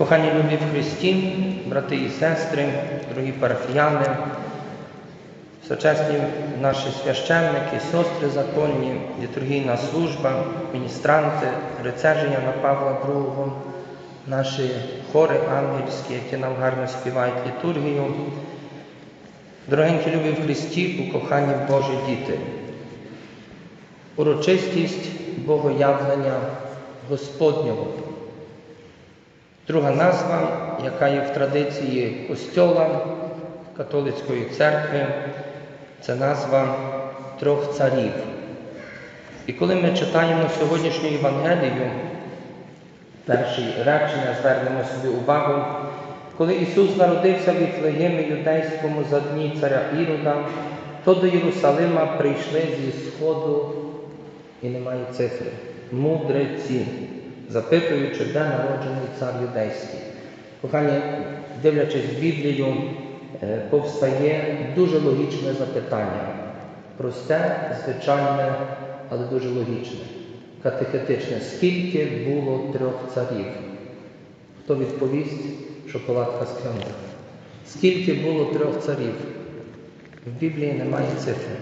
Кохані любі в Христі, брати і сестри, дорогі парафіяни, сучасні наші священники, сестри законні, літургійна служба, міністранти, рицарі Яна Павла II, наші хори ангельські, які нам гарно співають літургію. Дорогенькі любі в Христі, укохані Божі діти, урочистість Богоявлення Господнього. Друга назва, яка є в традиції Костьола католицької церкви, це назва трьох царів. І коли ми читаємо сьогоднішню Євангелію, перші речення звернемо собі увагу, коли Ісус народився в Віфлеємі юдейському за дні царя Ірода, то до Єрусалима прийшли зі сходу і немає цифри. Мудреці, запитуючи, де народжений цар юдейський. Кохані, дивлячись Біблію, е, повстає дуже логічне запитання. Просте, звичайне, але дуже логічне, катехетичне. Скільки було трьох царів? Хто відповість? Шоколадка кремля. Скільки було трьох царів? В Біблії немає цифри.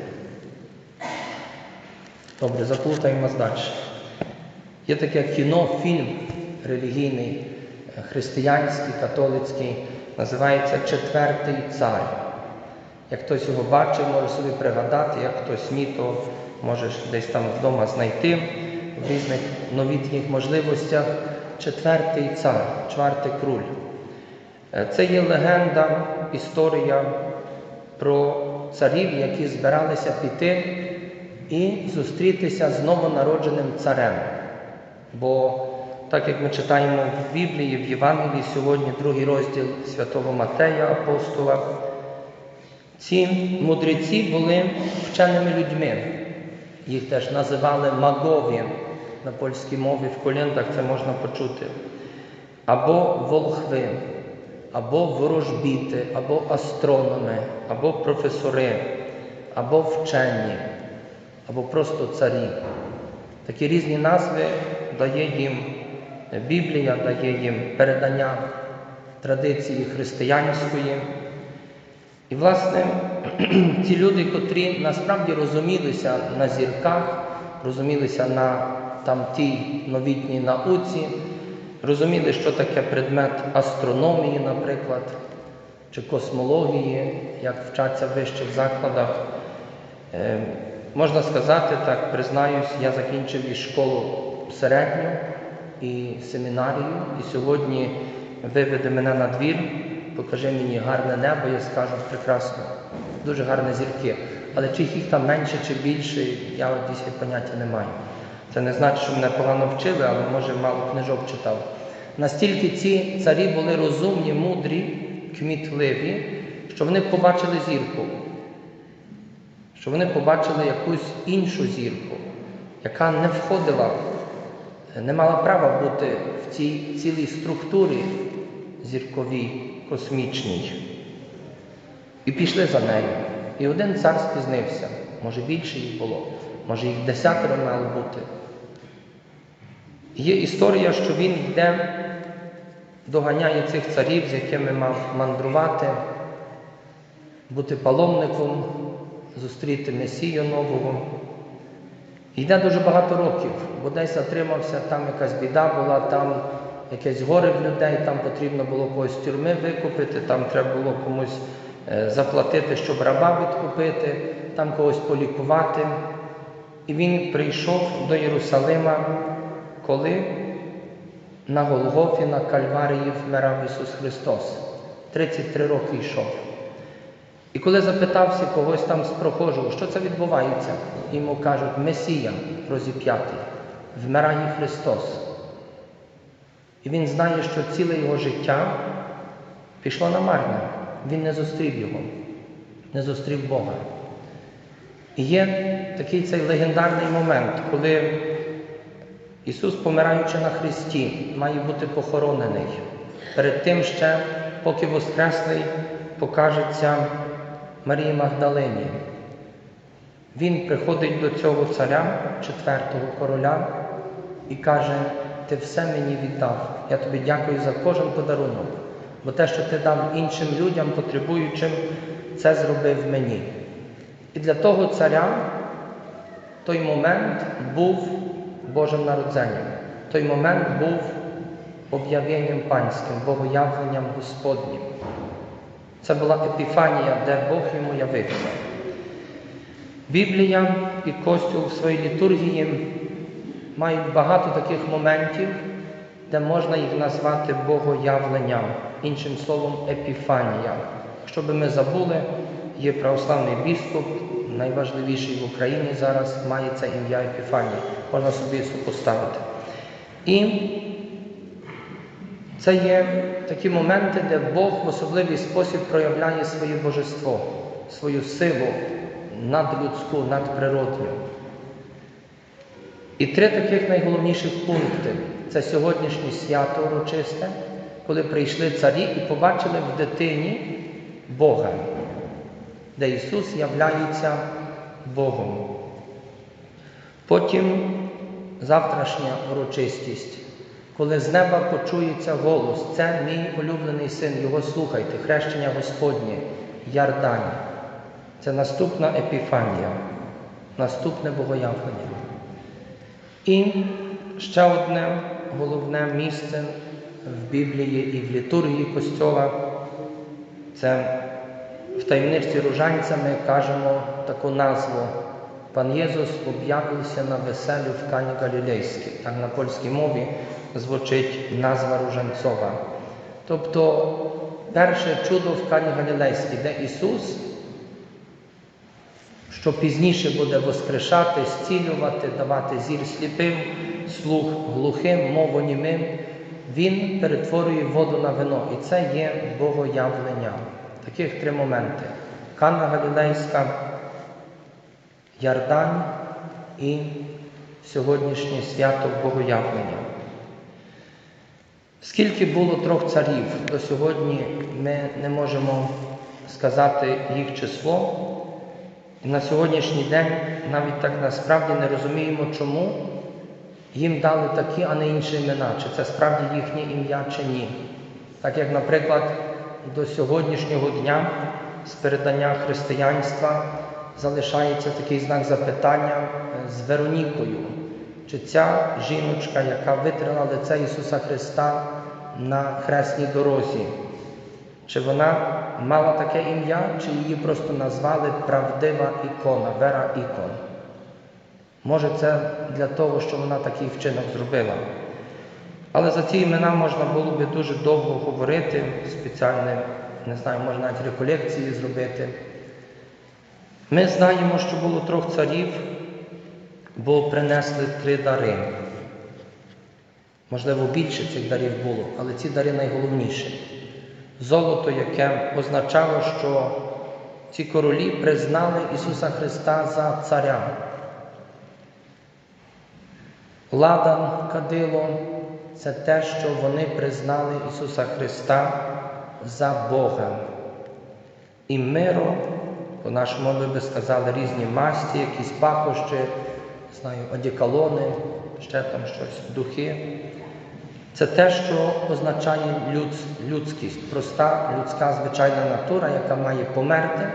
Добре, заплутаємо далі. Є таке кіно, фільм релігійний, е, християнський, католицький, називається Четвертий цар. Як хтось його бачив, може собі пригадати, як хтось ні, то можеш десь там вдома знайти в різних новітніх можливостях. Четвертий цар, чвертий круль. Е, Це є легенда, історія про царів, які збиралися піти і зустрітися з новонародженим царем. Бо так як ми читаємо в Біблії, в Євангелії сьогодні, другий розділ святого Матея, апостола, ці мудреці були вченими людьми. Їх теж називали магові на польській мові, в колінках це можна почути. Або волхви, або ворожбіти, або астрономи, або професори, або вчені, або просто царі. Такі різні назви дає їм Біблія, дає їм передання традиції християнської. І, власне, ці люди, котрі насправді розумілися на зірках, розумілися на там тій новітній науці, розуміли, що таке предмет астрономії, наприклад, чи космології, як вчаться в вищих закладах. Е, Можна сказати так, признаюсь, я закінчив і школу середню, і семінарію, і сьогодні виведе мене на двір, покажи мені гарне небо, я скажу прекрасно, дуже гарні зірки. Але чи їх там менше чи більше, я дійсно поняття не маю. Це не значить, що мене погано вчили, але може мало книжок читав. Настільки ці царі були розумні, мудрі, кмітливі, що вони побачили зірку що вони побачили якусь іншу зірку, яка не входила, не мала права бути в цій цілій структурі зірковій, космічній. І пішли за нею. І один цар спізнився. Може більше їх було, може їх десятеро мало бути. Є історія, що він йде, доганяє цих царів, з якими мав мандрувати, бути паломником зустріти Месію нового. Йде дуже багато років, бо десь затримався, там якась біда була, там якесь горе в людей, там потрібно було когось з тюрми викупити, там треба було комусь е, заплатити, щоб раба відкупити, там когось полікувати. І він прийшов до Єрусалима, коли на Голгофі, на Кальварії вмирав Ісус Христос. 33 роки йшов. І коли запитався когось там з прохожого, що це відбувається, йому кажуть, Месія розіп'ятий, вмирає Христос. І він знає, що ціле його життя пішло на марне. Він не зустрів його, не зустрів Бога. І є такий цей легендарний момент, коли Ісус, помираючи на Христі, має бути похоронений. Перед тим ще, поки Воскреслий покажеться Марії Магдалині. Він приходить до цього царя, четвертого короля, і каже: Ти все мені віддав. Я тобі дякую за кожен подарунок, бо те, що ти дав іншим людям, потребуючим, це зробив мені. І для того царя той момент був Божим народженням, той момент був об'явленням панським, богоявленням Господнім. Це була епіфанія, де Бог йому явився. Біблія і Костюл в своїй літургії мають багато таких моментів, де можна їх назвати богоявленням, іншим словом, епіфанія. Якщо би ми забули, є православний біскуп, найважливіший в Україні зараз має це ім'я Епіфанії. Можна собі супоставити. І це є такі моменти, де Бог в особливий спосіб проявляє своє божество, свою силу надлюдську, надприродню. І три таких найголовніших пункти це сьогоднішнє свято урочисте, коли прийшли царі і побачили в дитині Бога, де Ісус являється Богом. Потім завтрашня урочистість, коли з неба почується голос, це мій улюблений син, його слухайте, хрещення Господнє, Ярдань. Це наступна епіфанія, наступне богоявлення. І ще одне головне місце в Біблії і в літургії Костьола це в таємниці ружанця ми кажемо таку назву. Пан Єсус об'явився на веселю в Кані Галілейській. Так на польській мові звучить назва Ружанцова. Тобто перше чудо в Кані Галілейській, де Ісус що пізніше буде воскрешати, зцілювати, давати зір сліпим, слух глухим, мову німим, він перетворює воду на вино. І це є богоявлення. Таких три моменти: Канна Галілейська, Ярдань і сьогоднішнє свято Богоявлення. Скільки було трьох царів, до сьогодні ми не можемо сказати їх число. І на сьогоднішній день навіть так насправді не розуміємо, чому їм дали такі, а не інші імена, чи це справді їхнє ім'я, чи ні. Так як, наприклад, до сьогоднішнього дня з передання християнства залишається такий знак запитання з Веронікою. Чи ця жіночка, яка витрила лице Ісуса Христа на хресній дорозі, чи вона мала таке ім'я, чи її просто назвали правдива ікона, вера ікон? Може, це для того, що вона такий вчинок зробила. Але за ці імена можна було би дуже довго говорити, спеціальне, не знаю, можна навіть реколекції зробити. Ми знаємо, що було трьох царів, бо принесли три дари. Можливо, більше цих дарів було, але ці дари найголовніші. Золото, яке означало, що ці королі признали Ісуса Христа за царя. Ладан, кадило це те, що вони признали Ісуса Христа за Бога. І миро, по-нашому ми би сказали, різні масті, якісь пахощі, знаю, одіколони, ще там щось, духи. Це те, що означає люд, людськість, проста людська звичайна натура, яка має померти,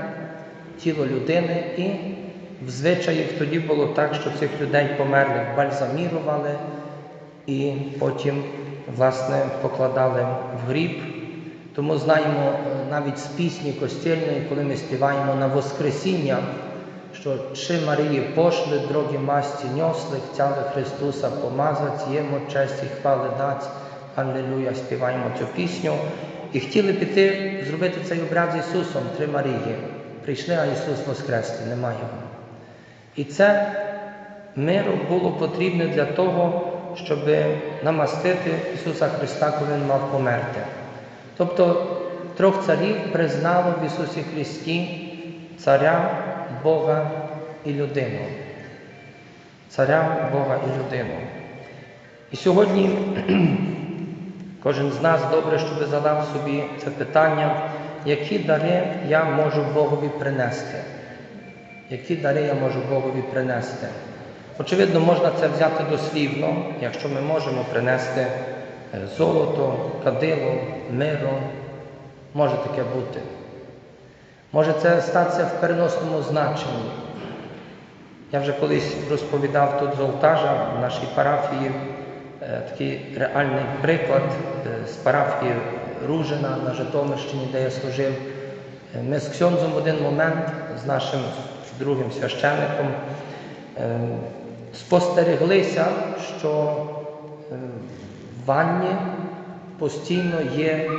тіло людини. І в звичаях тоді було так, що цих людей померлих бальзамірували і потім, власне, покладали в гріб. Тому знаємо навіть з пісні костільної, коли ми співаємо на Воскресіння, що чи Марії пошли, дорогі масті ньосли, хотіли Христуса помазать, йому честь і хвали дать. Аллилуйя, співаємо цю пісню. І хотіли піти зробити цей обряд з Ісусом, три Марії. Прийшли, а Ісус Воскрес, немає. І це миру було потрібне для того, щоб намастити Ісуса Христа, коли Він мав померти. Тобто трьох царів признало в Ісусі Христі царя, Бога і людину. Царя, Бога і людину. І сьогодні кожен з нас добре, щоб задав собі це питання, які дари я можу Богові принести. Які дари я можу Богові принести? Очевидно, можна це взяти дослівно, якщо ми можемо принести е, золото, кадило, миро. Може таке бути. Може це статися в переносному значенні. Я вже колись розповідав тут з Олтажа в нашій парафії е, такий реальний приклад е, з парафії Ружина на Житомирщині, де я служив. Е, Ми з Ксьонзом в один момент, з нашим другим священником, спостереглися, що в ванні постійно є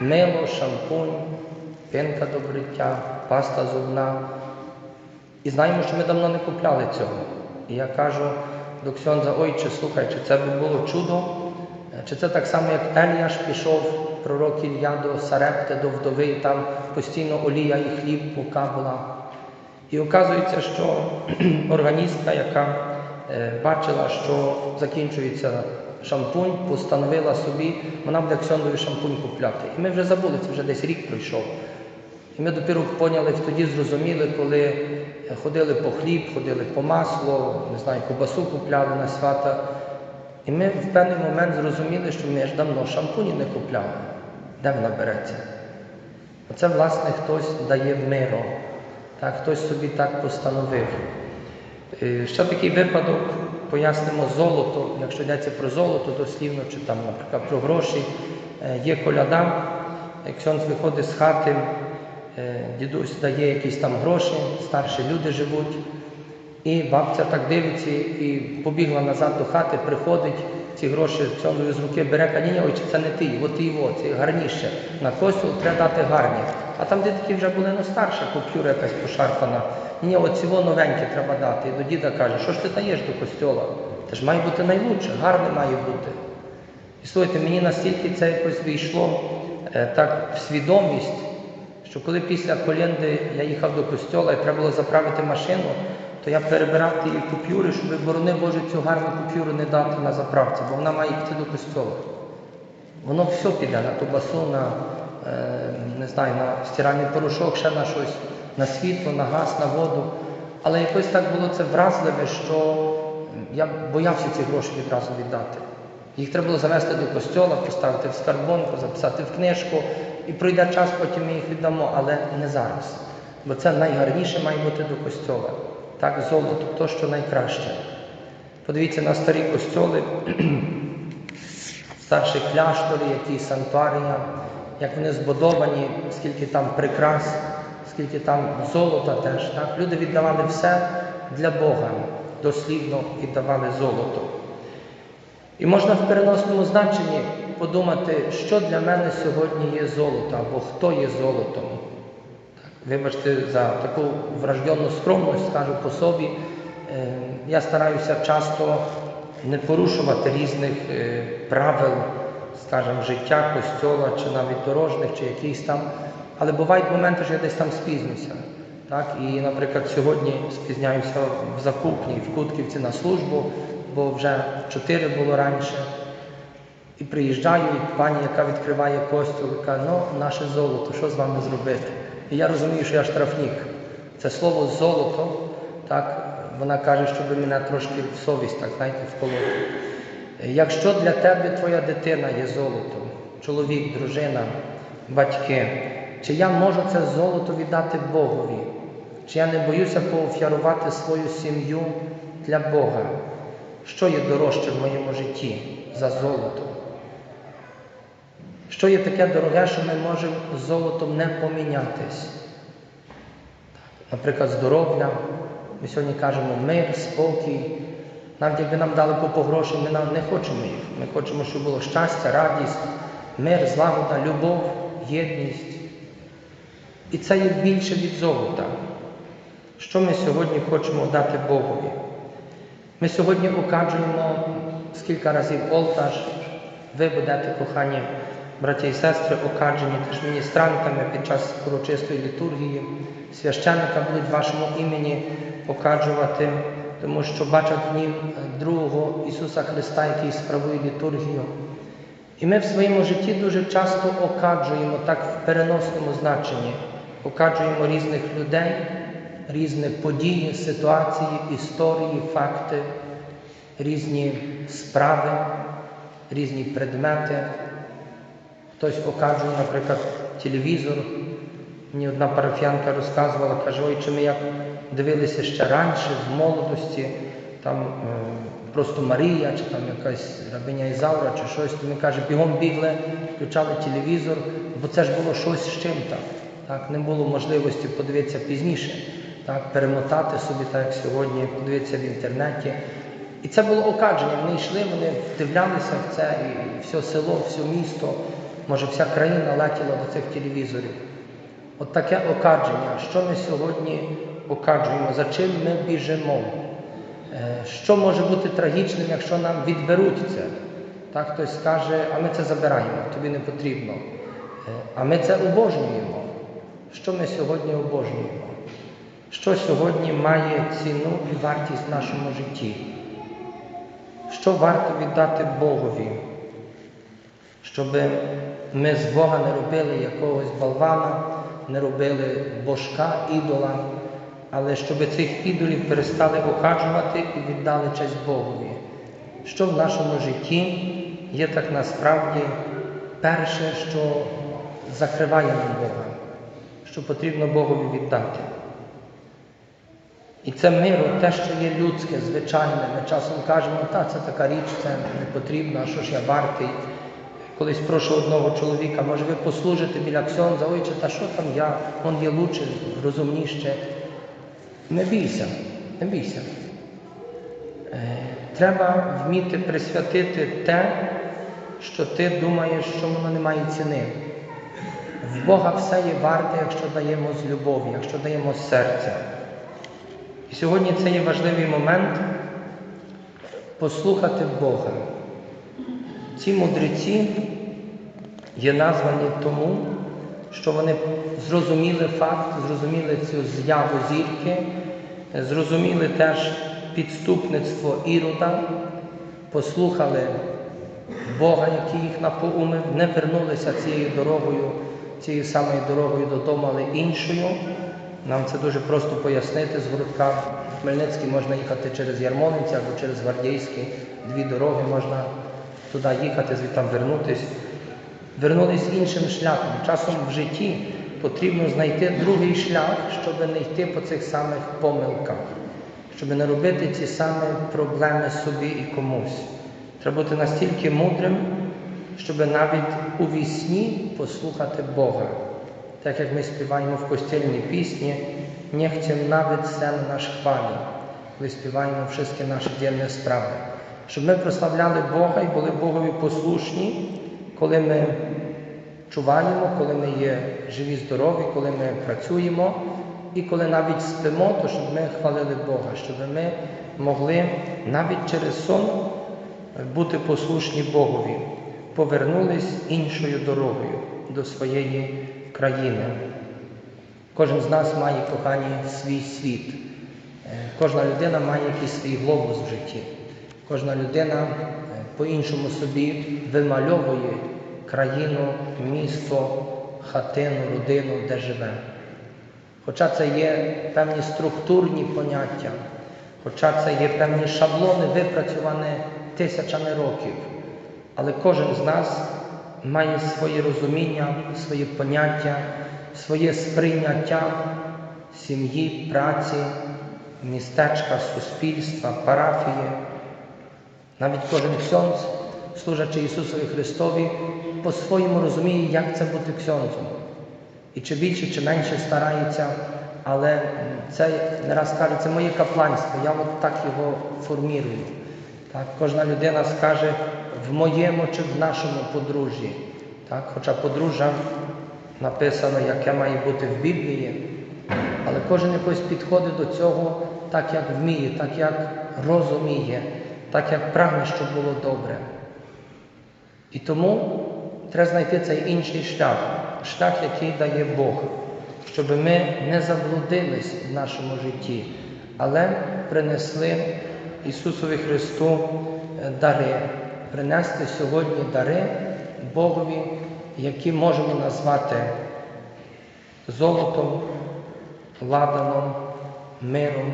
мило, шампунь, пінка до бриття, паста зубна. І знаємо, що ми давно не купляли цього. І я кажу до Ксьонза, ой, чи слухай, чи це би було чудо, чи це так само, як Еліяш пішов, пророк Ілля до Сарепти, до вдови, і там постійно олія і хліб, мука була. І оказується, що органістка, яка е, бачила, що закінчується шампунь, постановила собі, вона буде Ксьондові шампунь купляти. І ми вже забули, це вже десь рік пройшов. І ми допіру поняли, тоді зрозуміли, коли е, ходили по хліб, ходили по масло, не знаю, кубасу купляли на свята. І ми в певний момент зрозуміли, що ми ж давно шампуні не купляли. Де вона береться? Оце, власне, хтось дає миро, так, хтось собі так постановив. Е, Ще такий випадок, пояснимо золото, якщо йдеться про золото дослівно, чи там, наприклад, про гроші. Е, Є коляда, Ксьонс виходить з хати, дідусь дає якісь там гроші, старші люди живуть. І бабця так дивиться і побігла назад до хати, приходить, ці гроші Ксьондові з руки бере, каже, ні, ні, це не ти, от ти його, це гарніше. На костюм треба дати гарні. А там дітки вже були ну, старші, купюра якась пошарпана. Ні, от цього новеньке треба дати. І до діда каже, що ж ти даєш до костьола? Це ж має бути найлучше, гарне має бути. І слухайте, мені настільки це якось війшло е, так в свідомість, що коли після колінди я їхав до костьола і треба було заправити машину, то я перебирав ті купюри, щоб, борони Боже, цю гарну купюру не дати на заправці, бо вона має йти до костьола. Воно все піде на тубасу, на, е, не на стиральний порошок, ще на щось, на світло, на газ, на воду. Але якось так було це вразливе, що я боявся ці гроші відразу віддати. Їх треба було завести до костьола, поставити в скарбонку, записати в книжку, і пройде час, потім ми їх віддамо, але не зараз. Бо це найгарніше має бути до костьола. Так, золото, то, що найкраще. Подивіться на старі костьоли, старші кляштори, які санктуарія, як вони збудовані, скільки там прикрас, скільки там золота теж. Так? Люди віддавали все для Бога, дослівно віддавали золото. І можна в переносному значенні подумати, що для мене сьогодні є золото, або хто є золотом. Вибачте за таку вражденну скромність, скажу по собі. Е, Я стараюся часто не порушувати різних е, правил, скажімо, життя, костьола, чи навіть дорожніх, чи якихось там. Але бувають моменти, що я десь там спізнюся. Так? І, наприклад, сьогодні спізняюся в Закупні, в Кутківці на службу, бо вже чотири було раніше. І приїжджаю, і пані, яка відкриває костюм, каже, ну, наше золото, що з вами зробити? І я розумію, що я штрафник. Це слово золото, так, вона каже, щоб мене трошки в совість, так, знаєте, вколоти. Якщо для тебе твоя дитина є золотом, чоловік, дружина, батьки, чи я можу це золото віддати Богові? Чи я не боюся поофярувати свою сім'ю для Бога? Що є дорожче в моєму житті за золото? Що є таке дороге, що ми можемо з золотом не помінятись? Наприклад, здоров'я. Ми сьогодні кажемо мир, спокій. Навіть якби нам дали купу грошей, ми не хочемо їх. Ми хочемо, щоб було щастя, радість, мир, злагода, любов, єдність. І це є більше від золота. Що ми сьогодні хочемо дати Богові? Ми сьогодні окаджуємо скільки разів олтаж. Ви будете, кохані браті і сестри, окаджені теж міністрантами під час урочистої літургії. Священника будуть вашому імені окаджувати, тому що бачать в нім другого Ісуса Христа, який справує літургію. І ми в своєму житті дуже часто окаджуємо так в переносному значенні, окаджуємо різних людей, різні події, ситуації, історії, факти, різні справи, різні предмети. Хтось показує, наприклад, телевізор. Мені одна парафіянка розказувала, каже, ой, чи ми як дивилися ще раніше, в молодості, там е, просто Марія, чи там якась рабиня Ізаура, чи щось, то ми каже, бігом бігли, включали телевізор, бо це ж було щось з чим-то. Так, не було можливості подивитися пізніше, так, перемотати собі, так як сьогодні, подивитися в інтернеті. І це було окадження. Вони йшли, вони вдивлялися в це, і все село, все місто, може вся країна летіла до цих телевізорів. От таке окадження, що ми сьогодні окаджуємо, за чим ми біжимо. Е, Що може бути трагічним, якщо нам відберуть це? Так хтось скаже, а ми це забираємо, тобі не потрібно. Е, А ми це обожнюємо. Що ми сьогодні обожнюємо? Що сьогодні має ціну і вартість в нашому житті? Що варто віддати Богові? Щоб ми з Бога не робили якогось болвана, не робили божка, ідола, але щоб цих ідолів перестали окаджувати і віддали честь Богові. Що в нашому житті є так насправді перше, що закриває нам Бога, що потрібно Богові віддати. І це миро, те, що є людське, звичайне. Ми часом кажемо, та це така річ, це не потрібно, а що ж я вартий. Колись прошу одного чоловіка, може ви послужите біля ксьонза, ой, та що там я, он є лучше, розумніше. Не бійся, не бійся. Е, Треба вміти присвятити те, що ти думаєш, що воно не має ціни. В Бога все є варте, якщо даємо з любові, якщо даємо з серця. І сьогодні це є важливий момент послухати Бога. Ці мудреці є названі тому, що вони зрозуміли факт, зрозуміли цю з'яву зірки, зрозуміли теж підступництво Ірода, послухали Бога, який їх напоумив, не вернулися цією дорогою, цією самою дорогою додому, але іншою. Нам це дуже просто пояснити. З в Хмельницький можна їхати через Ярмолинці або через Гвардійський. Дві дороги можна туди їхати, звідти вернутися. Вернулись іншим шляхом. Часом в житті потрібно знайти другий шлях, щоб не йти по цих самих помилках, щоб не робити ті самі проблеми собі і комусь. Треба бути настільки мудрим, щоб навіть у вісні послухати Бога. Так як ми співаємо в костільній пісні, не chcем навіть sen наш хвалі, коли співаємо всі наші денні справи. Щоб ми прославляли Бога і були Богові послушні, коли ми чуваємо, коли ми є живі, здорові, коли ми працюємо, і коли навіть спимо, то щоб ми хвалили Бога, щоб ми могли навіть через сон бути послушні Богові, повернулись іншою дорогою до своєї країни. Кожен з нас має кохані свій світ. Е, Кожна людина має якийсь свій глобус в житті. Кожна людина е, по-іншому собі вимальовує країну, місто, хатину, родину, де живе. Хоча це є певні структурні поняття, хоча це є певні шаблони, випрацьовані тисячами років, але кожен з нас має своє розуміння, своє поняття, своє сприйняття сім'ї, праці, містечка, суспільства, парафії. Навіть кожен ксьонз, служачи Ісусові Христові, по-своєму розуміє, як це бути ксьонзом. І чи більше, чи менше старається, але це не раз каже, це моє капланство, я от так його формірую. Так, Кожна людина скаже в моєму чи в нашому подружжі. Так, Хоча подружжя написано, яке має бути в Біблії, але кожен якось підходить до цього так, як вміє, так, як розуміє, так, як прагне, щоб було добре. І тому треба знайти цей інший шлях, шлях, який дає Бог, щоб ми не заблудились в нашому житті, але принесли Ісусові Христу е, дари, принести сьогодні дари Богові, які можемо назвати золотом, ладаном, миром.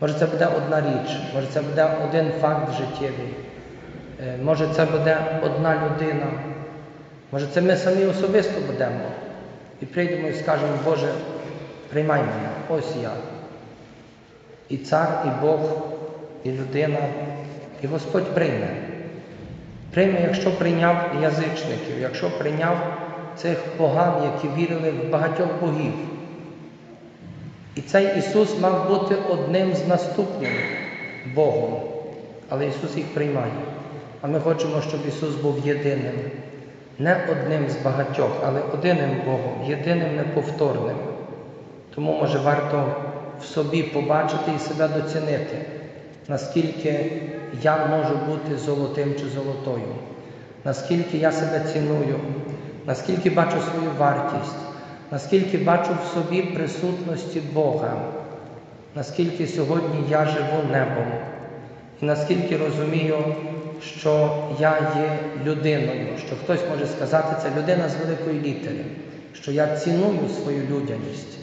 Може, це буде одна річ, може, це буде один факт життєвий, Е, може, це буде одна людина, може, це ми самі особисто будемо і прийдемо і скажемо, Боже, приймай мене, ось я. І цар, і Бог, і людина, і Господь прийме. Прийме, якщо прийняв язичників, якщо прийняв цих поган, які вірили в багатьох богів. І цей Ісус мав бути одним з наступним Богом, але Ісус їх приймає. А ми хочемо, щоб Ісус був єдиним, не одним з багатьох, але одиним Богом, єдиним неповторним. Тому, може, варто в собі побачити і себе доцінити, наскільки я можу бути золотим чи золотою, наскільки я себе ціную, наскільки бачу свою вартість, наскільки бачу в собі присутності Бога, наскільки сьогодні я живу небом, і наскільки розумію, що я є людиною, що хтось може сказати, це людина з великої літери, що я ціную свою людяність.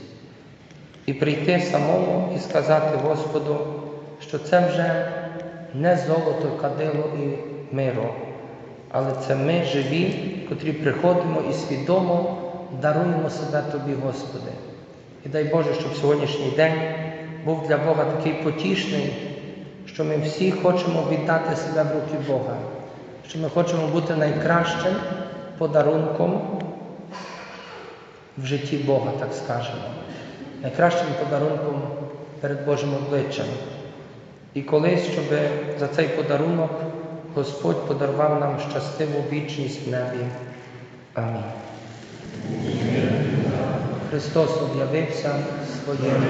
І прийти самому і сказати Господу, що це вже не золото, кадило і миро, але це ми живі, котрі приходимо і свідомо даруємо себе Тобі, Господи. І дай Боже, щоб сьогоднішній день був для Бога такий потішний, що ми всі хочемо віддати себе в руки Бога, що ми хочемо бути найкращим подарунком в житті Бога, так скажемо, найкращим подарунком перед Божим обличчям. І колись, щоб за цей подарунок Господь подарував нам щасливу вічність в небі. Амінь. Христос об'явився своєму.